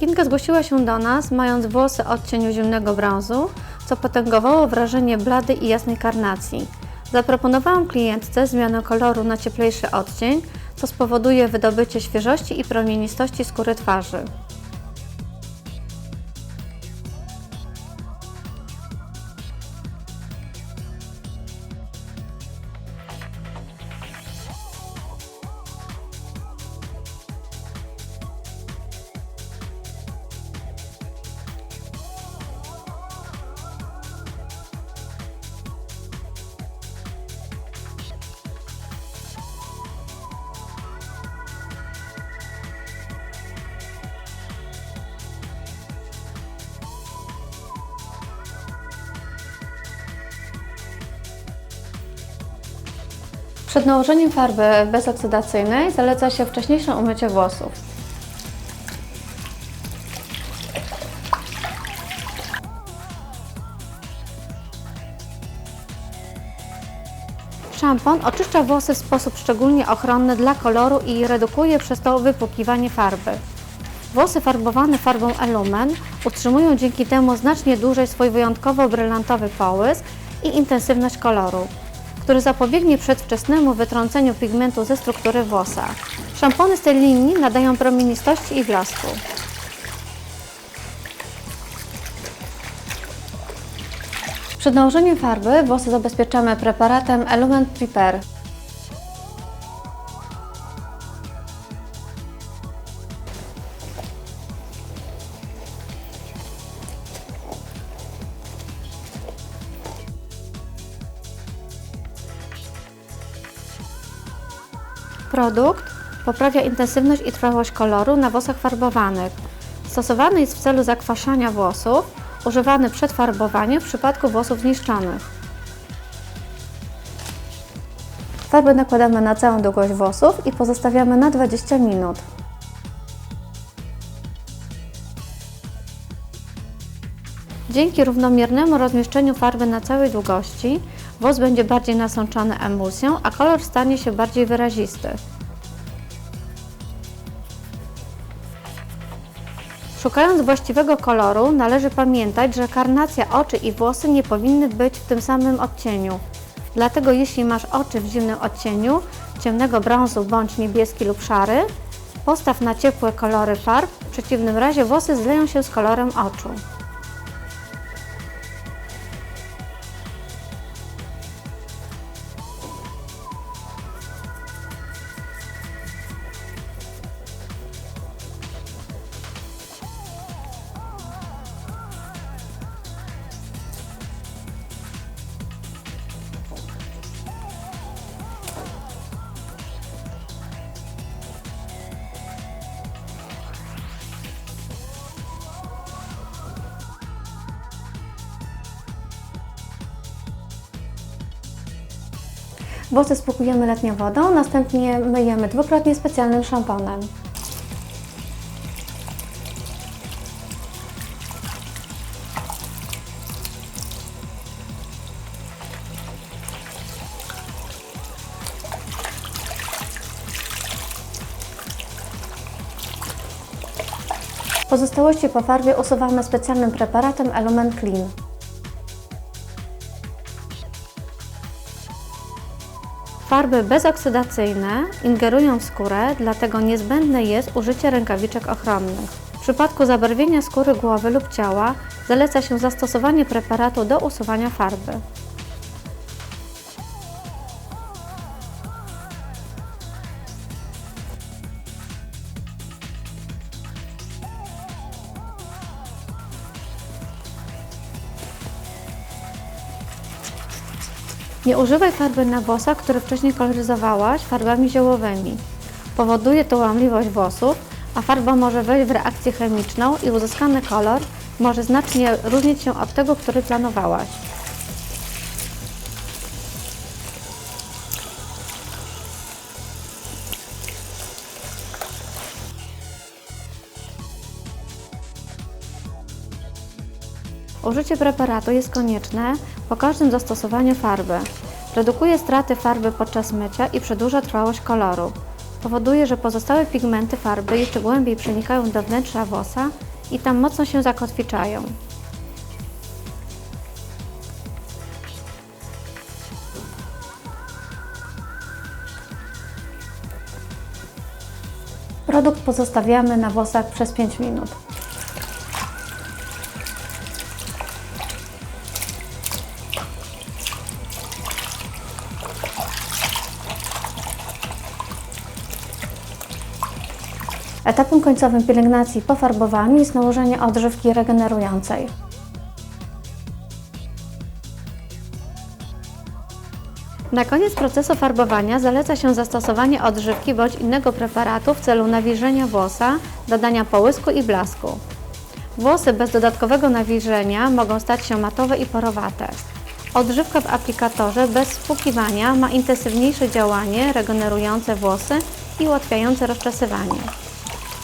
Kinga zgłosiła się do nas, mając włosy odcieniu zimnego brązu, co potęgowało wrażenie bladej i jasnej karnacji. Zaproponowałam klientce zmianę koloru na cieplejszy odcień, co spowoduje wydobycie świeżości i promienistości skóry twarzy. Przed nałożeniem farby bezoksydacyjnej zaleca się wcześniejsze umycie włosów. Szampon oczyszcza włosy w sposób szczególnie ochronny dla koloru i redukuje przez to wypłukiwanie farby. Włosy farbowane farbą Elumen utrzymują dzięki temu znacznie dłużej swój wyjątkowo brylantowy połysk i intensywność koloru, który zapobiegnie przedwczesnemu wytrąceniu pigmentu ze struktury włosa. Szampony z tej linii nadają promienistości i blasku. Przed nałożeniem farby włosy zabezpieczamy preparatem Elumen Prepare. Produkt poprawia intensywność i trwałość koloru na włosach farbowanych. Stosowany jest w celu zakwaszania włosów, używany przed farbowaniem w przypadku włosów zniszczonych. Farbę nakładamy na całą długość włosów i pozostawiamy na 20 minut. Dzięki równomiernemu rozmieszczeniu farby na całej długości włos będzie bardziej nasączony emulsją, a kolor stanie się bardziej wyrazisty. Szukając właściwego koloru, należy pamiętać, że karnacja oczy i włosy nie powinny być w tym samym odcieniu. Dlatego jeśli masz oczy w zimnym odcieniu, ciemnego brązu bądź niebieski lub szary, postaw na ciepłe kolory farb, w przeciwnym razie włosy zleją się z kolorem oczu. Włosy spłukujemy letnią wodą, następnie myjemy dwukrotnie specjalnym szamponem. Pozostałości po farbie usuwamy specjalnym preparatem Elumen Clean. Farby bezoksydacyjne ingerują w skórę, dlatego niezbędne jest użycie rękawiczek ochronnych. W przypadku zabarwienia skóry głowy lub ciała zaleca się zastosowanie preparatu do usuwania farby. Nie używaj farby na włosach, które wcześniej koloryzowałaś farbami ziołowymi. Powoduje to łamliwość włosów, a farba może wejść w reakcję chemiczną i uzyskany kolor może znacznie różnić się od tego, który planowałaś. Użycie preparatu jest konieczne po każdym zastosowaniu farby. Redukuje straty farby podczas mycia i przedłuża trwałość koloru. Powoduje, że pozostałe pigmenty farby jeszcze głębiej przenikają do wnętrza włosa i tam mocno się zakotwiczają. Produkt pozostawiamy na włosach przez 5 minut. Etapem końcowym pielęgnacji po farbowaniu jest nałożenie odżywki regenerującej. Na koniec procesu farbowania zaleca się zastosowanie odżywki bądź innego preparatu w celu nawilżenia włosa, dodania połysku i blasku. Włosy bez dodatkowego nawilżenia mogą stać się matowe i porowate. Odżywka w aplikatorze bez spłukiwania ma intensywniejsze działanie regenerujące włosy i ułatwiające rozczesywanie.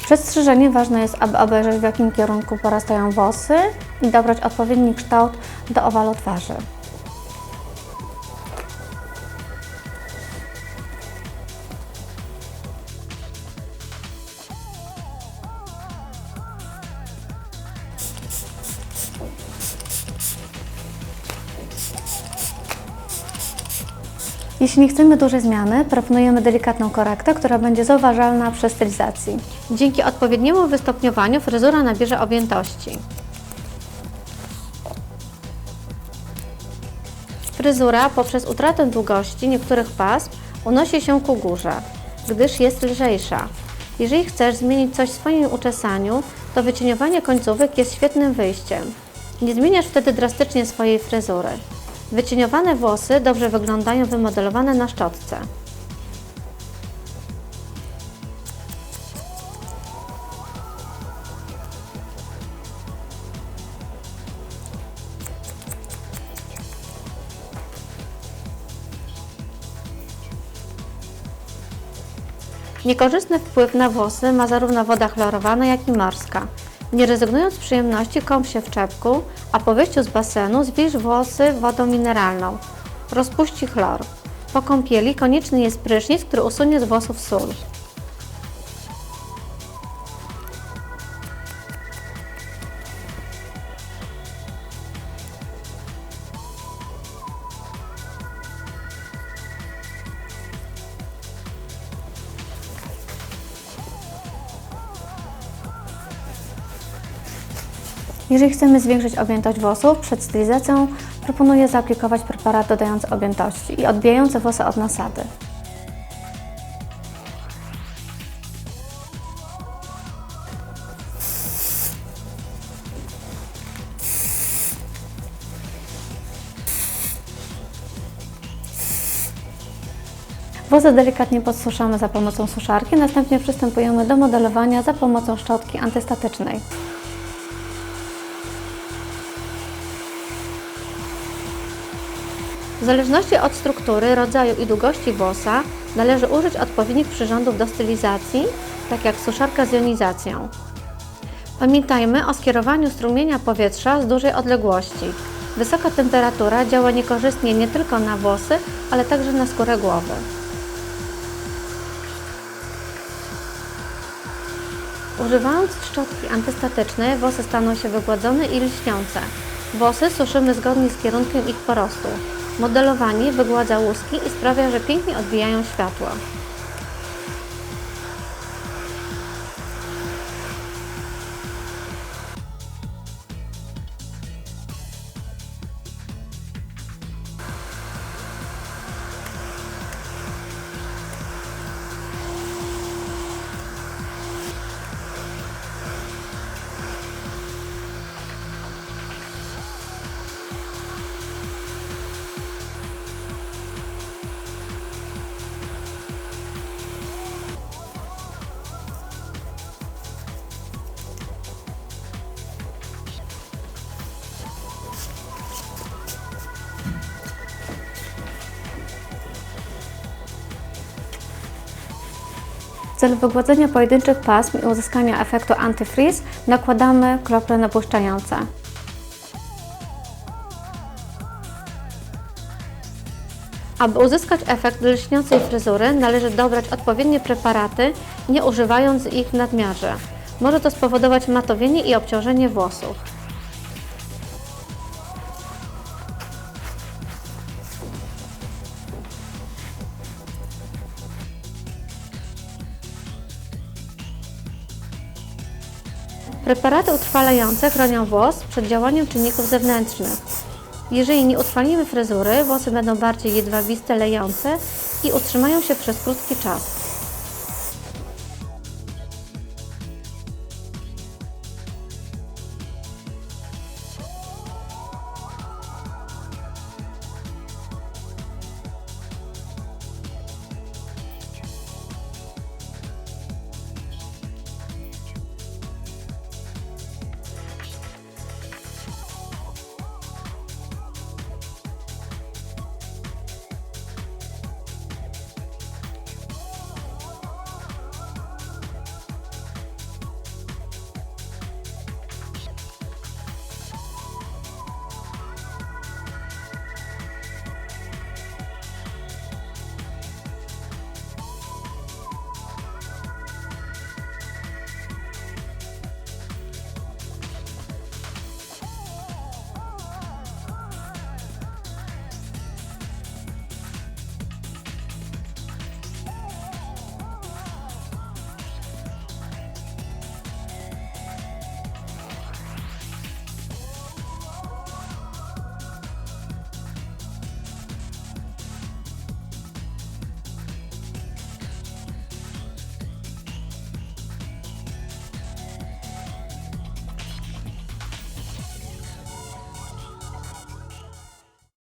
Przed strzyżeniem ważne jest, aby obejrzeć w jakim kierunku porastają włosy i dobrać odpowiedni kształt do owalu twarzy. Jeśli nie chcemy dużej zmiany, proponujemy delikatną korektę, która będzie zauważalna przy stylizacji. Dzięki odpowiedniemu wystopniowaniu fryzura nabierze objętości. Fryzura poprzez utratę długości niektórych pasm unosi się ku górze, gdyż jest lżejsza. Jeżeli chcesz zmienić coś w swoim uczesaniu, to wycieniowanie końcówek jest świetnym wyjściem. Nie zmieniasz wtedy drastycznie swojej fryzury. Wycieniowane włosy dobrze wyglądają wymodelowane na szczotce. Niekorzystny wpływ na włosy ma zarówno woda chlorowana, jak i morska. Nie rezygnując z przyjemności, kąp się w czepku, a po wyjściu z basenu zwilż włosy wodą mineralną. Rozpuści chlor. Po kąpieli konieczny jest prysznic, który usunie z włosów sól. Jeżeli chcemy zwiększyć objętość włosów, przed stylizacją proponuję zaaplikować preparat dodający objętości i odbijający włosy od nasady. Włosy delikatnie podsuszamy za pomocą suszarki, następnie przystępujemy do modelowania za pomocą szczotki antystatycznej. W zależności od struktury, rodzaju i długości włosa należy użyć odpowiednich przyrządów do stylizacji, tak jak suszarka z jonizacją. Pamiętajmy o skierowaniu strumienia powietrza z dużej odległości. Wysoka temperatura działa niekorzystnie nie tylko na włosy, ale także na skórę głowy. Używając szczotki antystatycznej, włosy staną się wygładzone i lśniące. Włosy suszymy zgodnie z kierunkiem ich porostu. Modelowanie wygładza łuski i sprawia, że pięknie odbijają światło. Celu wygładzenia pojedynczych pasm i uzyskania efektu antyfreeze nakładamy krople nabłyszczające. Aby uzyskać efekt lśniącej fryzury, należy dobrać odpowiednie preparaty, nie używając ich w nadmiarze. Może to spowodować matowienie i obciążenie włosów. Preparaty utrwalające chronią włos przed działaniem czynników zewnętrznych. Jeżeli nie utrwalimy fryzury, włosy będą bardziej jedwabiste, lejące i utrzymają się przez krótki czas.